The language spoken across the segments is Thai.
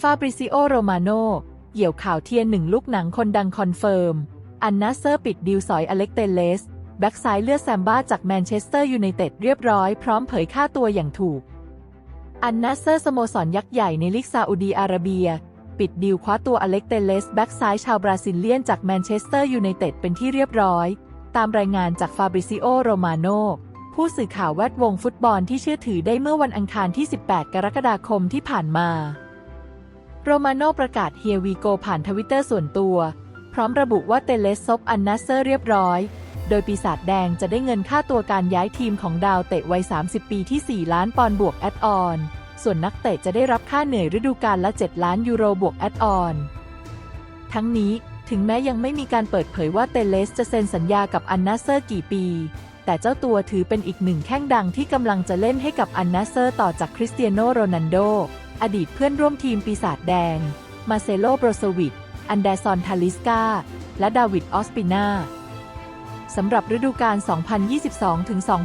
ฟาบริซิโอ โรมาโน เหี่ยวข่าวเทียนหนึ่งลูกหนังคนดังคอนเฟิร์ม อันนาเซอร์ปิดดีลสอยอเล็กเตเลส แบ็กซ้ายเลือดแซมบ้าจากแมนเชสเตอร์ยูไนเต็ดเรียบร้อยพร้อมเผยค่าตัวอย่างถูก อันนาเซอร์สโมสรยักษ์ใหญ่ในลีกซาอุดีอาระเบีย ปิดดีลคว้าตัวอเล็กเตเลสแบ็กซ้ายชาวบราซิลเลียนจากแมนเชสเตอร์ยูไนเต็ดเป็นที่เรียบร้อย ตามรายงานจากฟาบริซิโอ โรมาโนผู้สื่อข่าวแวดวงฟุตบอลที่เชื่อถือได้เมื่อวันอังคารที่ 18 กรกฎาคมที่ผ่านมา โรมาโนประกาศเฮียวีโกผ่านทวิตเตอร์ส่วนตัว พร้อมระบุว่าเตเลสซบอันนัสเซอร์เรียบร้อย โดยปีศาจแดงจะได้เงินค่าตัวการย้ายทีมของดาวเตะวัย 30 ปีที่ 4 ล้านปอนด์บวกแอดออน ส่วนนักเตะจะได้รับค่าเหนื่อยฤดูกาลละ 7 ล้านยูโรบวกแอดออน ทั้งนี้ถึงแม้ยังไม่มีการเปิดเผยว่าเตเลสจะเซ็นสัญญากับอันนัสเซอร์กี่ปี แต่เจ้าตัวถือเป็นอีกหนึ่งแข้งดังที่กำลังจะเล่นให้กับอันนัสเซอร์ต่อจากคริสเตียโนโรนันโด อดีตเพื่อนร่วมทีมปีศาจแดง มาเซโลโบรโซวิชอันเดซอนทาลิสกา และดาวิดออสปินาสำหรับฤดูกาล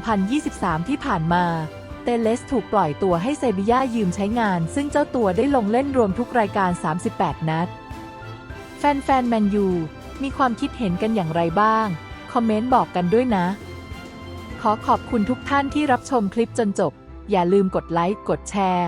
2022-2023 ที่ผ่านมา เตเลสถูกปล่อยตัวให้เซบีย่ายืมใช้งาน ซึ่งเจ้าตัวได้ลงเล่นรวมทุกรายการ 38 นัด แฟนๆแมนยูมีความคิดเห็นกันอย่างไรบ้าง คอมเมนต์บอกกันด้วยนะ ขอขอบคุณทุกท่านที่รับชมคลิปจนจบ อย่าลืมกดไลค์ กดแชร์